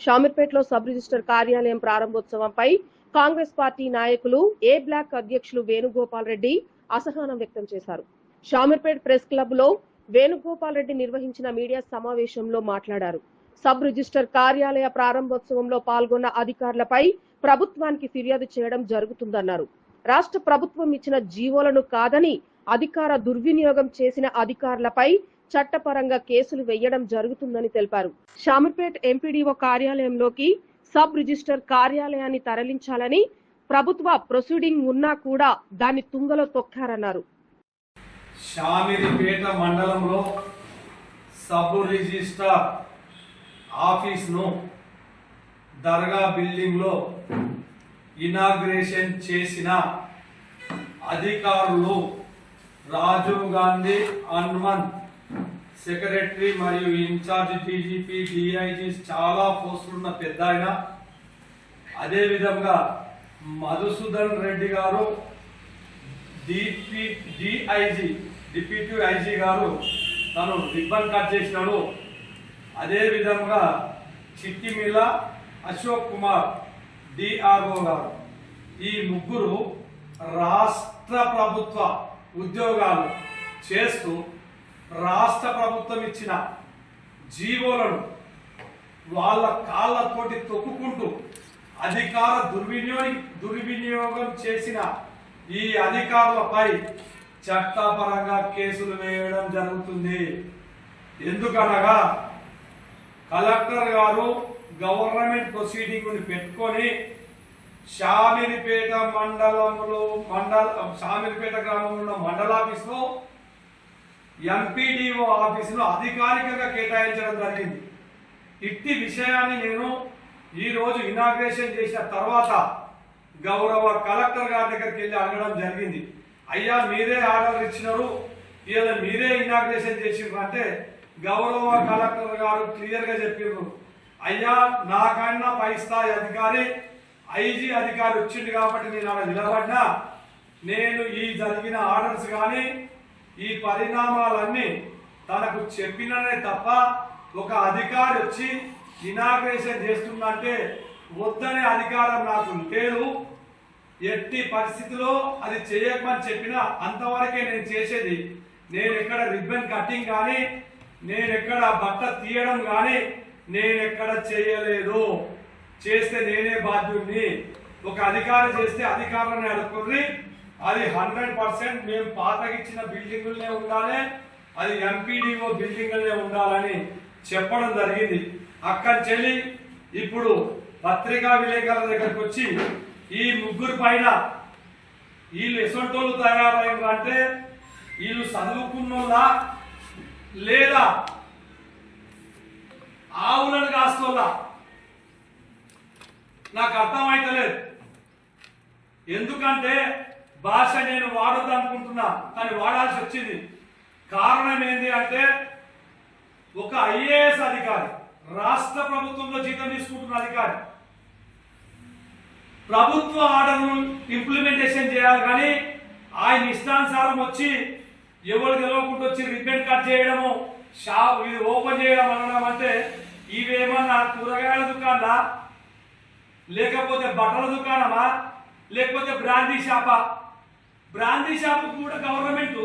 షామీర్పేటలో sub register కార్యాలయం ప్రారంభోత్సవంపై Congress party నాయకులు ఏ black అధ్యక్షులు వేణుగోపాల్ రెడ్డి అసహనం వ్యక్తం చేశారు. షామీర్పేట్ ప్రెస్ క్లబ్లో వేణుగోపాల్ రెడ్డి నిర్వహించిన మీడియా సమావేశంలో మాట్లాడారు. సబ్ రిజిస్టర్ కార్యాలయ ప్రారంభోత్సవంలో పాల్గొన్న అధికారులపై ప్రభుత్వానికి ఫిర్యాదు చేయడం జరుగుతుందన్నారు. రాష్ట్ర ప్రభుత్వం ఇచ్చిన జీవోలను కాదని అధికార దుర్వినియోగం చేసిన అధికారులపై చట్టపరంగా కేసులు వేయడం జరుగుతుందని తెలిపారు. షామర్పేట్ ఎంపీడీఓ కార్యాలయంలోకి సబ్ రిజిస్టర్ కార్యాలయాన్ని తరలించాలని ప్రభుత్వ ప్రొసీడింగ్ ఉన్నా కూడా దాన్ని తుంగలో తొక్కారన్నారు. షామిరిపేట మండలంలో సబ్ రిజిస్ట్రార్ ఆఫీస్ను దర్గా బిల్డింగ్లో ఇనాగ్రేషన్ చేసిన అధికారులు రాజీవ్ గాంధీ హనుమన్ సెక్రటరీ మరియు ఇన్ఛార్జ్ డీజీపీ డిఐజీ చాలా పోస్టులున్న పెద్ద ఆయన. అదేవిధంగా మధుసూదన్ రెడ్డి గారు డిపి డిఐజీ డిప్యూటీ ఐజీ గారు తను రిబ్బన్ కట్ చేసినాడు. అదేవిధంగా చిట్టిమిల చిట్టిమిల్ల అశోక్ కుమార్ డిఆర్ఓ గారు. ఈ ముగ్గురు రాష్ట్ర ప్రభుత్వ ఉద్యోగాలు చేస్తూ రాష్ట్ర ప్రభుత్వం ఇచ్చిన జీవోలను వాళ్ళ కాళ్ళతోటి తొక్కుకుంటూ అధికార దుర్వినియోగం దుర్వినియోగం చేసిన ఈ అధికారులపై చట్టపరంగా కేసులు వేయడం జరుగుతుంది. ఎందుకనగా కలెక్టర్ గారు గవర్నమెంట్ ప్రొసీడింగ్ పెట్టుకొని షామిరిపేట మండలంలో మండల షామిరిపేట గ్రామంలో ఉన్న మండల ఆఫీస్లో ఎంపీడీఓ ఆఫీసును అధికారికంగా కేటాయించడం జరిగింది. ఇట్టి విషయాన్ని నేను ఈరోజు ఇనాగ్రేషన్ చేసిన తర్వాత గౌరవ కలెక్టర్ గారి దగ్గరికి వెళ్ళి అడగడం జరిగింది. అయ్యా మీరే ఆర్డర్ ఇచ్చినారు ఇలా మీరే ఇనాగ్రేషన్ చేసిండ్రు అంటే గౌరవ కలెక్టర్ గారు క్లియర్గా చెప్పిండ్రు అయ్యా నాకన్నా పై స్థాయి అధికారి ఐజీ అధికారి వచ్చింది కాబట్టి నేను అక్కడ నిలబడినా నేను ఈ జరిగిన ఆర్డర్స్ కానీ ఈ పరిణామాలన్నీ తనకు చెప్పిననే తప్ప ఒక అధికారి వచ్చి ఇనాగ్రేషన్ చేస్తుందంటే వద్దనే అధికారం నాకు లేదు. ఎట్టి పరిస్థితిలో అది చేయకమని చెప్పినా అంతవరకే నేను చేసేది. నేను ఎక్కడ రిబ్బన్ కటింగ్ కానీ నేను ఎక్కడ బట్ట తీయడం కానీ నేను ఎక్కడ చేయలేదు. చేస్తే నేనే బాధ్యుడిని. ఒక అధికారి చేస్తే అధికారాన్ని అడుక్కొని అది హండ్రెడ్ పర్సెంట్ మేము పాతకిచ్చిన బిల్డింగులనే ఉండాలి అది ఎంపీడీఓ బిల్డింగులనే ఉండాలని చెప్పడం జరిగింది. అక్కడి చెల్లి ఇప్పుడు పత్రికా విలేకరుల దగ్గరకు వచ్చి ఈ ముగ్గురు పైన వీళ్ళు ఎసొంటోళ్ళు తయారైన అంటే వీళ్ళు చదువుకున్నోళ్ళా లేదా ఆవులను కాస్తోళ్ళా? నాకు అర్థమైతలేదు. ఎందుకంటే భాష నేను వాడొద్దు అనుకుంటున్నా కానీ వాడాల్సి వచ్చింది. కారణం ఏంటి అంటే ఒక ఐఏఎస్ అధికారి రాష్ట్ర ప్రభుత్వంలో జీతం తీసుకుంటున్న అధికారి. ప్రభుత్వ ఆర్డర్ను ఇంప్లిమెంటేషన్ చేయాలి కానీ ఆయన ఇష్టానుసారం వచ్చి ఎవరు తెలవకుండా వచ్చి రిబ్బన్ కట్ చేయడము షాప్ ఇది ఓపెన్ చేయడం అనడం అంటే ఇవేమన్నా కూరగాయల దుకాణా లేకపోతే బట్టల దుకాణమా? లేకపోతే బ్రాందీ షాపా? బ్రాందీ షాపు కూడా గవర్నమెంట్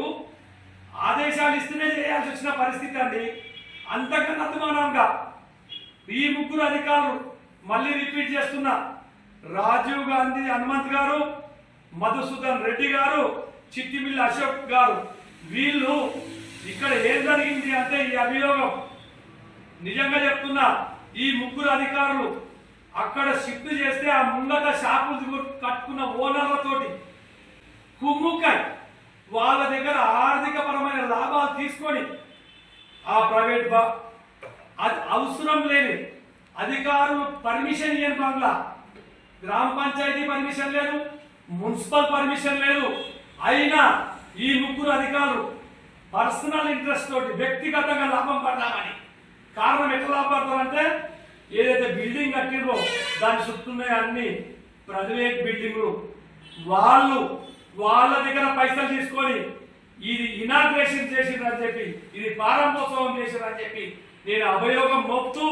ఆదేశాలు ఇస్తేనే చేయాల్సి వచ్చిన పరిస్థితి అండి. అంతకన్నా అభిమానంగా ఈ ముగ్గురు అధికారులు మళ్ళీ రిపీట్ చేస్తున్నా రాజీవ్ గాంధీ హనుమంత్ గారు మధుసూదన్ రెడ్డి గారు చిట్టిమిల్లి అశోక్ గారు వీళ్ళు ఇక్కడ ఏం జరిగింది అంటే ఈ అభియోగం. నిజంగా చెప్తున్నా ఈ ముగ్గురు అధికారులు అక్కడ షిఫ్ట్ చేస్తే ఆ ముంగట షాపులు కట్టుకున్న ఓనర్లతోటి కుమ్ముకాయ్ వాళ్ళ దగ్గర ఆర్థిక పరమైన లాభాలు తీసుకొని ఆ ప్రైవేట్ బా అది అవసరం లేని అధికారులు పర్మిషన్ ఇవ్వని బంగ్లా. గ్రామ పంచాయతీ పర్మిషన్ లేదు మున్సిపల్ పర్మిషన్ లేదు. అయినా ఈ ముగ్గురు అధికారులు పర్సనల్ ఇంట్రెస్ట్ తోటి వ్యక్తిగతంగా లాభం పడ్డామని. కారణం ఎట్లా లాభపడతారంటే ఏదైతే బిల్డింగ్ కట్టిందో దాని చుట్టూనే అన్ని ప్రైవేట్ బిల్డింగ్లు వాళ్ళు వాళ్ళ దగ్గర పైసలు తీసుకొని ఇది ఇనాగ్రేషన్ చేసిండ్రని చెప్పి ఇది ప్రారంభోత్సవం చేసిండ్రని చెప్పి నేను అభయోగం మోపుతూ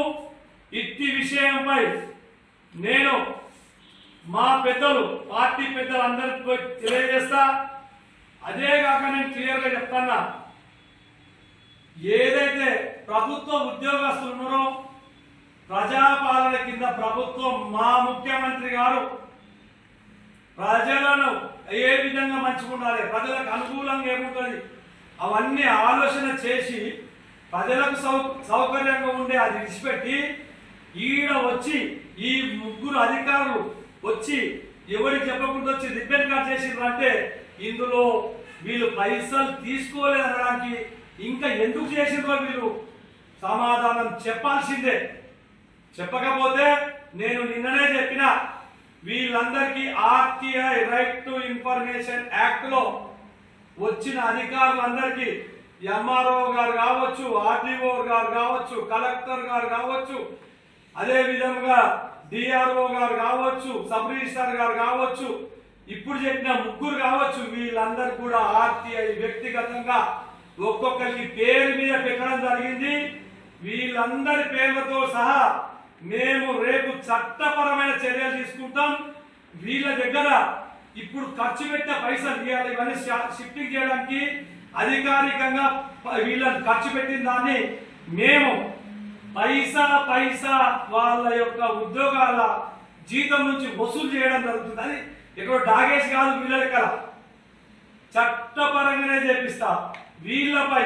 ఇట్టి విషయంపై నేను మా పెద్దలు పార్టీ పెద్దలు అందరికి పోయి తెలియజేస్తా. అదే కాక నేను క్లియర్గా చెప్తాన్నా. ఏదైతే ప్రభుత్వ ఉద్యోగస్తులు ప్రజాపాలన కింద ప్రభుత్వం మా ముఖ్యమంత్రి గారు ప్రజలను ఏ విధంగా మంచుకుండాలి ప్రజలకు అనుకూలంగా ఏముంటుంది? అవన్నీ ఆలోచన చేసి ప్రజలకు సౌ సౌకర్యంగా ఉండే అది విడిచిపెట్టి ఈడ వచ్చి ఈ ముగ్గురు అధికారులు వచ్చి ఎవరికి చెప్పకుండా వచ్చి రిబ్బన్ కట్ చేసిండ్రు అంటే ఇందులో వీళ్ళు పైసలు తీసుకోలేదనడానికి ఇంకా ఎందుకు చేసిండ్రో వీళ్ళు? సమాధానం చెప్పాల్సిందే. చెప్పకపోతే నేను నిన్ననే చెప్పిన వీళ్ళందరికీ ఆర్టీఐ రైట్ టు ఇన్ఫర్మేషన్ యాక్ట్లో వచ్చిన అధికారులందరికీ ఎంఆర్ఓ గారు కావచ్చు ఆర్డీఓ గారు కావచ్చు కలెక్టర్ గారు కావచ్చు అదే విధంగా డిఆర్ఓ గారు కావచ్చు సబ్ రిజిస్టార్ గారు కావచ్చు ఇప్పుడు చెప్పిన ముగ్గురు కావచ్చు వీళ్ళందరూ కూడా ఆర్టీఐ వ్యక్తిగతంగా ఒక్కొక్కరికి పేరు మీద పెట్టడం జరిగింది. వీళ్ళందరి పేర్లతో సహా మేము రేపు చట్టపరమైన చర్యలు తీసుకుంటాం. వీళ్ళ దగ్గర ఇప్పుడు ఖర్చు పెట్టిన పైసలు ఇవ్వాలి ఇవన్నీ షిఫ్టింగ్ చేయడానికి అధికారికంగా ప- వీళ్ళని ఖర్చు పెట్టిన దాన్ని మేము పైసా పైసా వాళ్ళ యొక్క ఉద్యోగాల జీతం నుంచి వసూలు చేయడం జరుగుతుంది. అది ఇక్కడ డాగేసి కాదు వీళ్ళ లెక్కల చట్టపరంగానే చేపిస్తా. వీళ్ళపై